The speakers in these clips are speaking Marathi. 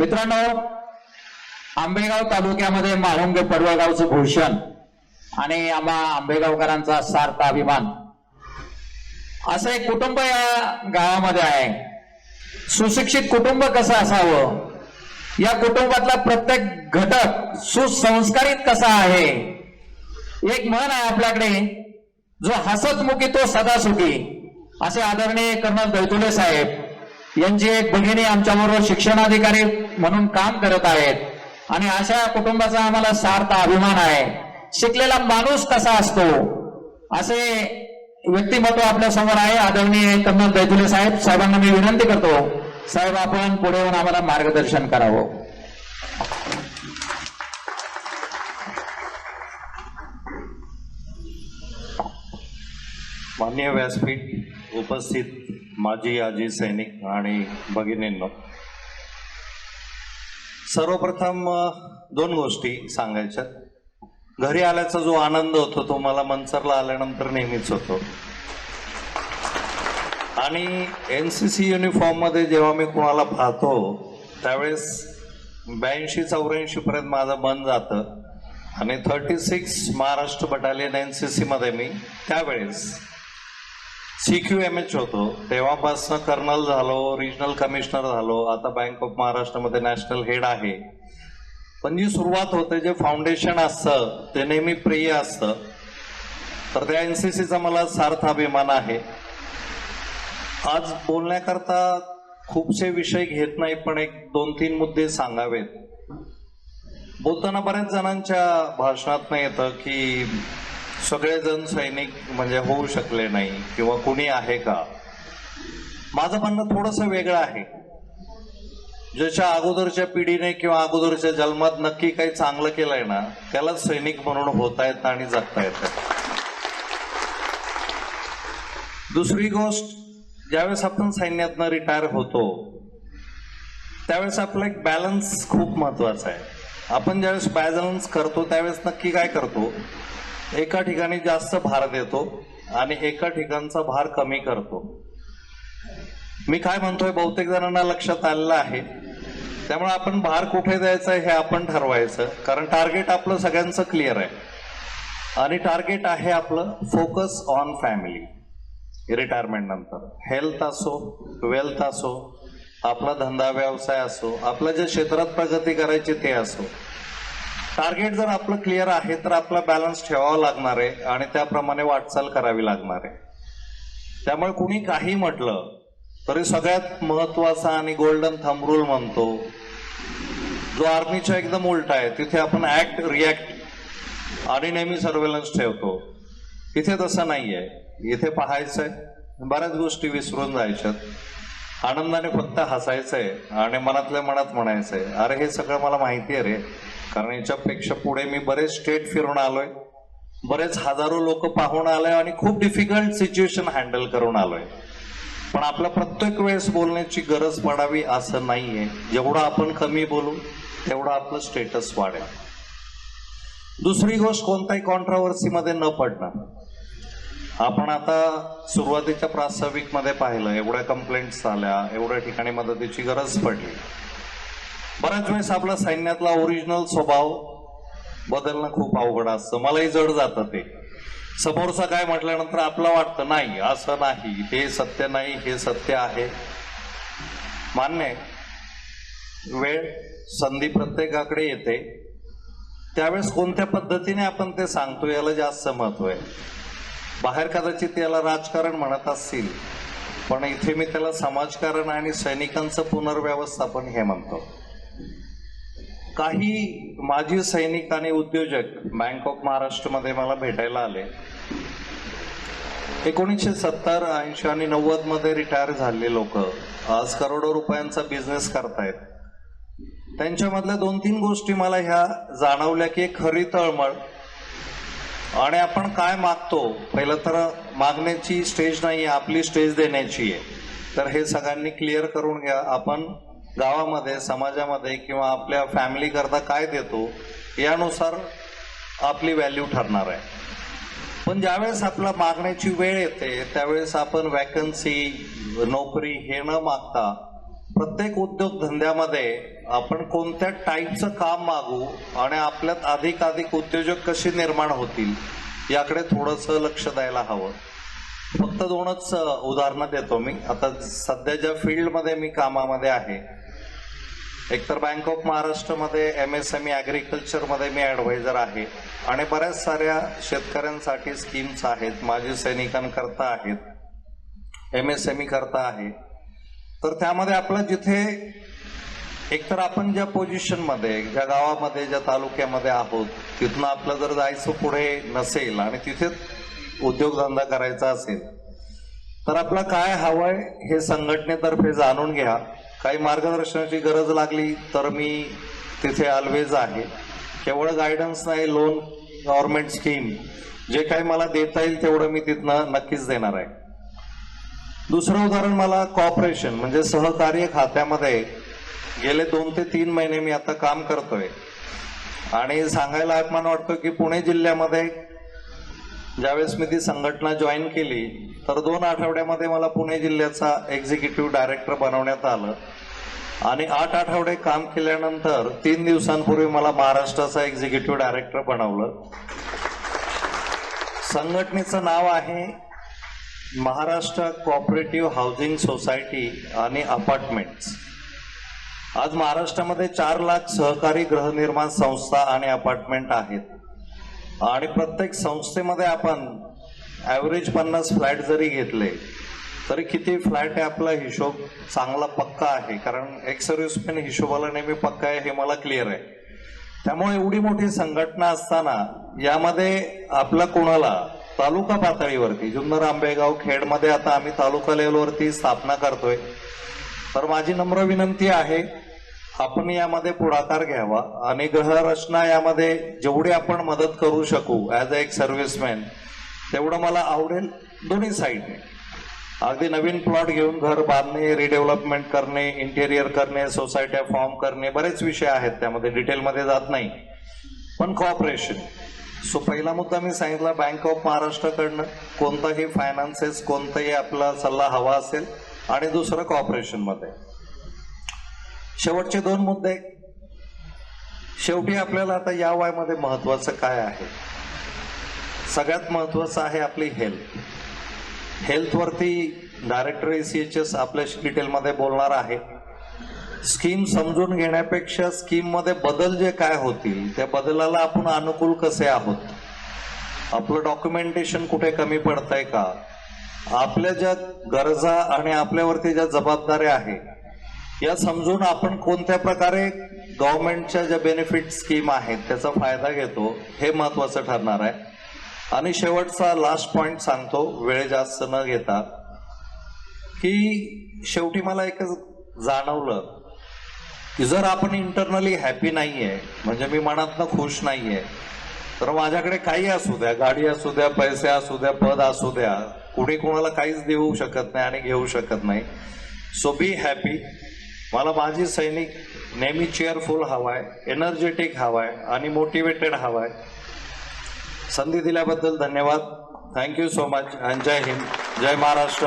मित्रांनो आंबेगाव तालुक्यामध्ये म्हाळुंगे पडवळगावचं भूषण आणि आम्हा आंबेगावकरांचा सार्थ अभिमान. असं एक कुटुंब या गावामध्ये आहे. सुशिक्षित कुटुंब कसं असावं? या कुटुंबातला प्रत्येक घटक सुसंस्कारित कसा आहे? एक म्हण आहे आपल्याकडे जो हसतमुखी तो सदा सुखी असे आदरणीय कर्नल दैतुले साहेब यांची एक बहिणी आमच्याबरोबर शिक्षणाधिकारी म्हणून काम करत आहेत. आणि अशा कुटुंबाचा आम्हाला सार्थ अभिमान आहे. शिकलेला माणूस कसा असतो? असे व्यक्तिमत्व आपल्यासमोर आहे. आदरणीय कर्नल दैतुले साहेब साहेबांना मी विनंती करतो. साहेब आपण पुढे येऊन आम्हाला मार्गदर्शन करावं. मान्य व्यासपीठ उपस्थित माझी आजी सैनिक आणि भगिनींनो सर्वप्रथम दोन गोष्टी सांगायच्या. घरी आल्याचा जो आनंद होतो तो मला मनसरला आल्यानंतर नेहमीच होतो. आणि एन सी सी युनिफॉर्ममध्ये जेव्हा मी कुणाला पाहतो त्यावेळेस ब्याऐंशी चौऱ्याऐंशी पर्यंत माझं मन जातं. आणि thirty six Maharashtra battalion N C सीमध्ये मी त्यावेळेस सी क्यू एम एच होतो. तेव्हापासनं कर्नल झालो रिजनल कमिशनर झालो. आता बँक ऑफ महाराष्ट्रामध्ये नॅशनल हेड आहे. पण जी सुरुवात होते जे फाउंडेशन असतं ते नेहमी प्रिय असतं. तर त्या एन सी सीचा मला सार्थ अभिमान आहे. आज बोलण्याकरता खूपसे विषय घेत नाही पण एक दोन तीन मुद्दे सांगावेत. बोलताना बऱ्याच जणांच्या भाषणात येतं की सगळेजण सैनिक म्हणजे होऊ शकले नाही किंवा कुणी आहे का? माझं म्हणणं थोडंसं वेगळं आहे. ज्याच्या अगोदरच्या पिढीने किंवा अगोदरच्या जन्मात नक्की काही चांगलं केलंय ना त्यालाच सैनिक म्हणून होता येतं आणि जगता येतं. दुसरी गोष्ट ज्यावेळेस आपण सैन्यातनं रिटायर होतो त्यावेळेस आपला एक बॅलन्स खूप महत्त्वाचा आहे. आपण ज्यावेळेस बॅलन्स करतो त्यावेळेस नक्की काय करतो? एका ठिकाणी जास्त भार देतो आणि एका ठिकाणचा भार कमी करतो. मी काय म्हणतोय? बहुतेक जणांना लक्षात आलेलं आहे. त्यामुळे आपण भार कुठे द्यायचा हे आपण ठरवायचं. कारण टार्गेट आपलं सगळ्यांचं क्लिअर आहे. आणि टार्गेट आहे आपलं फोकस ऑन फॅमिली रिटायरमेंट नंतर. हेल्थ असो वेल्थ असो आपला धंदा व्यवसाय असो आपल्या ज्या क्षेत्रात प्रगती करायची ते असो. टार्गेट जर आपलं क्लिअर आहे तर आपला बॅलन्स ठेवावा लागणार आहे आणि त्याप्रमाणे वाटचाल करावी लागणार आहे. त्यामुळे कुणी काही म्हटलं तरी सगळ्यात महत्त्वाचा आणि गोल्डन थंबरूल म्हणतो जो आर्मीच्या एकदम उलटा आहे तिथे आपण ऍक्ट रिॲक्ट आणि नेहमी सर्वेलन्स ठेवतो. इथे तसं नाही आहे इथे पाहायचंय बऱ्याच गोष्टी विसरून जायच्यात. आनंदाने फक्त हसायचंय आणि मनातल्या मनात म्हणायचंय अरे हे सगळं मला माहिती आहे रे. कारण याच्यापेक्षा पुढे मी बरेच स्टेट फिरून आलोय. बरेच हजारो लोक पाहून आलोय आणि खूप डिफिकल्ट सिच्युएशन हँडल करून आलोय. पण आपल्या प्रत्येक वेळेस बोलण्याची गरज पडावी असं नाहीये. जेवढं आपण कमी बोलू तेवढं आपलं स्टेटस वाढेल. दुसरी गोष्ट कोणत्याही कॉन्ट्रावर्सीमध्ये न पडणं. आपण आता सुरुवातीच्या प्रास्ताविकमध्ये पाहिलं एवढ्या कंप्लेंट्स आल्या एवढ्या ठिकाणी मदतीची गरज पडली. बऱ्याच वेळेस आपला सैन्यातला ओरिजिनल स्वभाव बदलणं खूप अवघड असतं. मलाही जड जातं ते. समोरचा काय म्हटल्यानंतर आपलं वाटतं नाही असं नाही. हे सत्य नाही हे सत्य आहे. मान्य आहे. वेळ संधी प्रत्येकाकडे येते. त्यावेळेस कोणत्या पद्धतीने आपण ते सांगतो याला जास्त महत्त्व आहे. बाहेर कदाचित याला राजकारण म्हणत असतील पण इथे मी त्याला समाजकारण आणि सैनिकांचं पुनर्व्यवस्थापन हे म्हणतो. काही माजी सैनिक आणि उद्योजक बँक ऑफ महाराष्ट्रमध्ये मला भेटायला आले. एकोणीसशे सत्तर ऐंशी आणि नव्वदमध्ये रिटायर झालेले लोक. आज करोडो रुपयांचा बिझनेस करतायत. त्यांच्यामधल्या दोन तीन गोष्टी मला ह्या जाणवल्या की एक खरी तळमळ आणि आपण काय मागतो पहिलं तर मागण्याची स्टेज नाही आपली स्टेज देण्याची आहे तर हे सगळ्यांनी क्लिअर करून घ्या. आपण गावामध्ये समाजामध्ये किंवा आपल्या फॅमिली करता काय देतो यानुसार आपली व्हॅल्यू ठरणार आहे. पण ज्यावेळेस आपला मागण्याची वेळ येते त्यावेळेस आपण वॅकन्सी नोकरी हे न मागता प्रत्येक उद्योगधंद्यामध्ये आपण कोणत्या टाईपचं काम मागू आणि आपल्यात अधिक अधिक उद्योजक कसे निर्माण होतील याकडे थोडंसं लक्ष द्यायला हवं. फक्त दोनच उदाहरणं देतो मी. आता सध्या ज्या फील्डमध्ये मी कामामध्ये आहे एकतर बँक ऑफ महाराष्ट्रमध्ये एम एस एम ई ॲग्रिकल्चरमध्ये मी ॲडवायझर आहे. आणि बऱ्याच साऱ्या शेतकऱ्यांसाठी स्कीम्स आहेत माजी सैनिकांकरता आहेत एम एस एम ई करता आहे. तर त्यामध्ये आपलं जिथे एकतर आपण ज्या पोझिशनमध्ये ज्या गावामध्ये ज्या तालुक्यामध्ये आहोत तिथून आपलं जर जायचं पुढे नसेल आणि तिथेच उद्योगधंदा करायचा असेल तर आपलं काय हवंय हे संघटनेतर्फे जाणून घ्या. काही मार्गदर्शनाची गरज लागली तर मी तिथे ऑलवेज आहे. केवळ गायडन्स नाही लोन गव्हर्नमेंट स्कीम जे काही मला देता येईल तेवढं मी तिथनं नक्कीच देणार आहे. दुसरं उदाहरण मला कॉपरेशन म्हणजे सहकार्य खात्यामध्ये गेले दोन ते तीन महिने मी आता काम करतोय. आणि सांगायला अभिमान वाटतो की पुणे जिल्ह्यामध्ये ज्यावेळेस मी ती संघटना जॉईन केली तर दोन आठवड्यामध्ये मला पुणे जिल्ह्याचा एक्झिक्युटिव्ह डायरेक्टर बनवण्यात आलं. आणि आठ आठवडे काम केल्यानंतर तीन दिवसांपूर्वी मला महाराष्ट्राचा एक्झिक्युटिव्ह डायरेक्टर बनवलं. संघटनेचं नाव आहे महाराष्ट्र कॉपरेटिव्ह हाऊसिंग सोसायटी आणि अपार्टमेंट्स आज महाराष्ट्रामध्ये चार लाख सहकारी गृहनिर्माण संस्था आणि अपार्टमेंट आहेत. आणि प्रत्येक संस्थेमध्ये आपण ॲव्हरेज पन्नास फ्लॅट जरी घेतले तरी किती फ्लॅट आहे आपला हिशोब चांगला पक्का आहे? कारण एक सर्व्हिसमॅन हिशोबाला नेहमी पक्का आहे हे मला क्लिअर आहे. त्यामुळे एवढी मोठी संघटना असताना यामध्ये आपला कोणाला? तालुका पातळीवरती. जुन्नर आंबेगाव खेडमध्ये आता आम्ही तालुका लेवलवरती स्थापना करतोय. तर माझी नम्र विनंती आहे आपण यामध्ये पुढाकार घ्यावा आणि ग्रहरचना यामध्ये जेवढी आपण मदत करू शकू ॲज अ एक सर्व्हिसमॅन तेवढं मला आवडेल दोन्ही साईडने अगदी नवीन प्लॉट घेऊन घर बांधणे रिडेव्हलपमेंट करणे इंटेरियर करणे सोसायट्या फॉर्म करणे बरेच विषय आहेत त्यामध्ये डिटेलमध्ये जात नाही. पण कॉपरेशन सो पहिला मुद्दा मी सांगितला बँक ऑफ महाराष्ट्राकडनं कोणताही फायनान्सेस कोणताही आपला सल्ला हवा असेल. आणि दुसरं कॉपरेशनमध्ये शेवटचे दोन मुद्दे. शेवटी आपल्याला आता या वयामध्ये महत्वाचं काय आहे? सगळ्यात महत्वाचं आहे आपली health हेल्थवरती director A C H S आपल्या डिटेलमध्ये बोलणार आहे स्कीम समजून घेण्यापेक्षा स्कीममध्ये बदल जे काय होतील त्या बदलाला आपण अनुकूल कसे आहोत? आपलं डॉक्युमेंटेशन कुठे कमी पडतंय का? आपल्या ज्या गरजा आणि आपल्यावरती ज्या जबाबदाऱ्या आहेत या समजून आपण कोणत्या प्रकारे गव्हर्नमेंटच्या ज्या बेनिफिट स्कीम आहेत त्याचा फायदा घेतो हे महत्वाचं ठरणार आहे. आणि शेवटचा लास्ट पॉइंट सांगतो वेळ जास्त न घेता. की शेवटी मला एकच जाणवलं की जर आपण इंटरनली हॅपी नाहीये म्हणजे मी मनातनं खुश नाहीये तर माझ्याकडे काही असू द्या गाडी असू द्या पैसे असू द्या पद असू द्या कुणी कोणाला काहीच देऊ शकत नाही आणि घेऊ शकत नाही. सो बी हॅपी मला माझी सैनिक नेहमी चेअरफुल हवाय एनर्जेटिक हवाय आणि मोटिवेटेड हवाय. संधी दिल्याबद्दल धन्यवाद. थँक्यू सो मच आणि जय हिंद जय महाराष्ट्र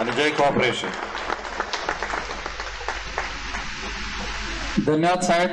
आणि जय कॉपरेशन धन्यवाद साहेब.